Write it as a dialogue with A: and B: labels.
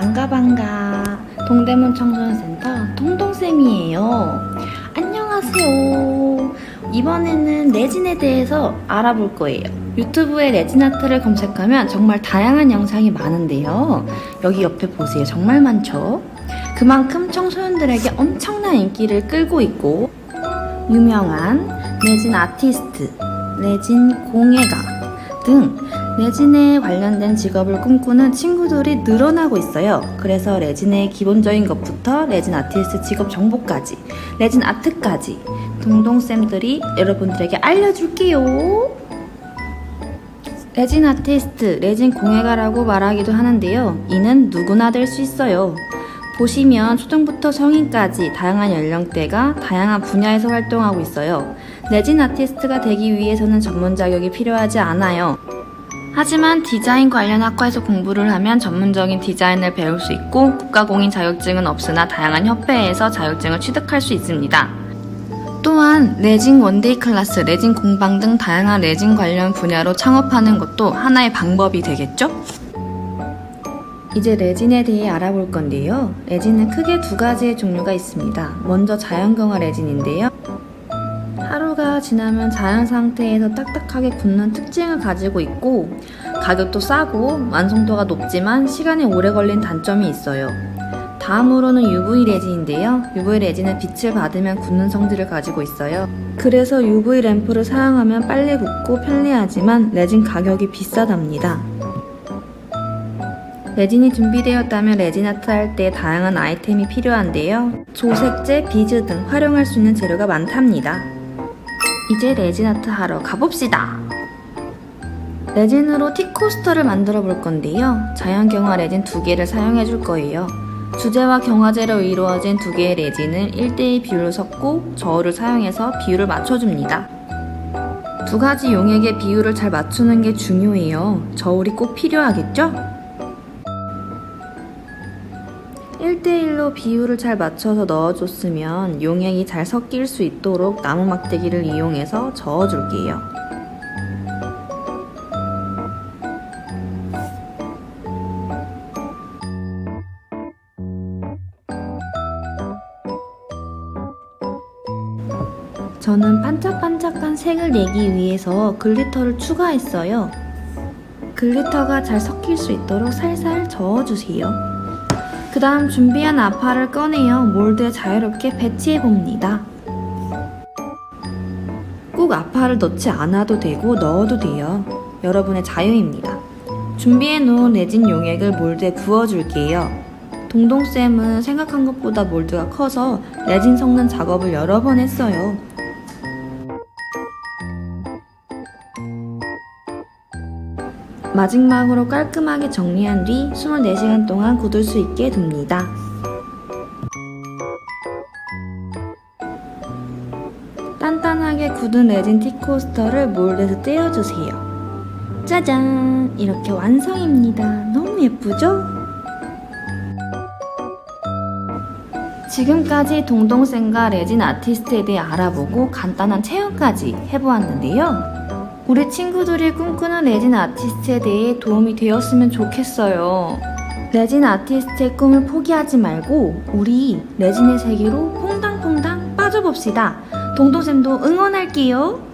A: 반가 동대문 청소년센터 동동쌤이에요. 안녕하세요. 이번에는 레진에 대해서 알아볼 거예요. 유튜브에 레진 아트를 검색하면 정말 다양한 영상이 많은데요. 여기 옆에 보세요. 정말 많죠? 그만큼 청소년들에게 엄청난 인기를 끌고 있고 유명한 레진 아티스트, 레진 공예가 등 레진에 관련된 직업을 꿈꾸는 친구들이 늘어나고 있어요. 그래서 레진의 기본적인 것부터 레진 아티스트 직업 정보까지, 레진 아트까지 동동쌤들이 여러분들에게 알려줄게요. 레진 아티스트, 레진 공예가라고 말하기도 하는데요. 이는 누구나 될 수 있어요. 보시면 초등부터 성인까지 다양한 연령대가 다양한 분야에서 활동하고 있어요. 레진 아티스트가 되기 위해서는 전문 자격이 필요하지 않아요. 하지만 디자인 관련 학과에서 공부를 하면 전문적인 디자인을 배울 수 있고 국가공인 자격증은 없으나 다양한 협회에서 자격증을 취득할 수 있습니다. 또한 레진 원데이 클래스, 레진 공방 등 다양한 레진 관련 분야로 창업하는 것도 하나의 방법이 되겠죠? 이제 레진에 대해 알아볼 건데요. 레진은 크게 두 가지의 종류가 있습니다. 먼저 자연경화 레진인데요. 하루가 지나면 자연 상태에서 딱딱하게 굳는 특징을 가지고 있고 가격도 싸고 완성도가 높지만 시간이 오래 걸린 단점이 있어요. 다음으로는 UV 레진인데요. UV 레진은 빛을 받으면 굳는 성질을 가지고 있어요. 그래서 UV 램프를 사용하면 빨리 굳고 편리하지만 레진 가격이 비싸답니다. 레진이 준비되었다면 레진 아트 할 때 다양한 아이템이 필요한데요. 조색제, 비즈 등 활용할 수 있는 재료가 많답니다. 이제 레진 아트 하러 가봅시다. 레진으로 티코스터를 만들어 볼 건데요. 자연경화 레진 두 개를 사용해 줄 거예요. 주제와 경화제로 이루어진 두 개의 레진을 1대2 비율로 섞고 저울을 사용해서 비율을 맞춰줍니다. 두 가지 용액의 비율을 잘 맞추는 게 중요해요. 저울이 꼭 필요하겠죠? 1대1로 비율을 잘 맞춰서 넣어줬으면 용액이 잘 섞일 수 있도록 나무 막대기를 이용해서 저어줄게요. 저는 반짝반짝한 색을 내기 위해서 글리터를 추가했어요. 글리터가 잘 섞일 수 있도록 살살 저어주세요. 그 다음 준비한 아파를 꺼내어 몰드에 자유롭게 배치해 봅니다. 꼭 아파를 넣지 않아도 되고 넣어도 돼요. 여러분의 자유입니다. 준비해 놓은 레진 용액을 몰드에 부어줄게요. 동동쌤은 생각한 것보다 몰드가 커서 레진 섞는 작업을 여러 번 했어요. 마지막으로 깔끔하게 정리한 뒤 24시간 동안 굳을 수 있게 둡니다. 단단하게 굳은 레진 티코스터를 몰드에서 떼어주세요. 짜잔! 이렇게 완성입니다. 너무 예쁘죠? 지금까지 동동쌤과 레진 아티스트에 대해 알아보고 간단한 체험까지 해보았는데요. 우리 친구들이 꿈꾸는 레진 아티스트에 대해 도움이 되었으면 좋겠어요. 레진 아티스트의 꿈을 포기하지 말고 우리 레진의 세계로 퐁당퐁당 빠져봅시다. 동동쌤도 응원할게요.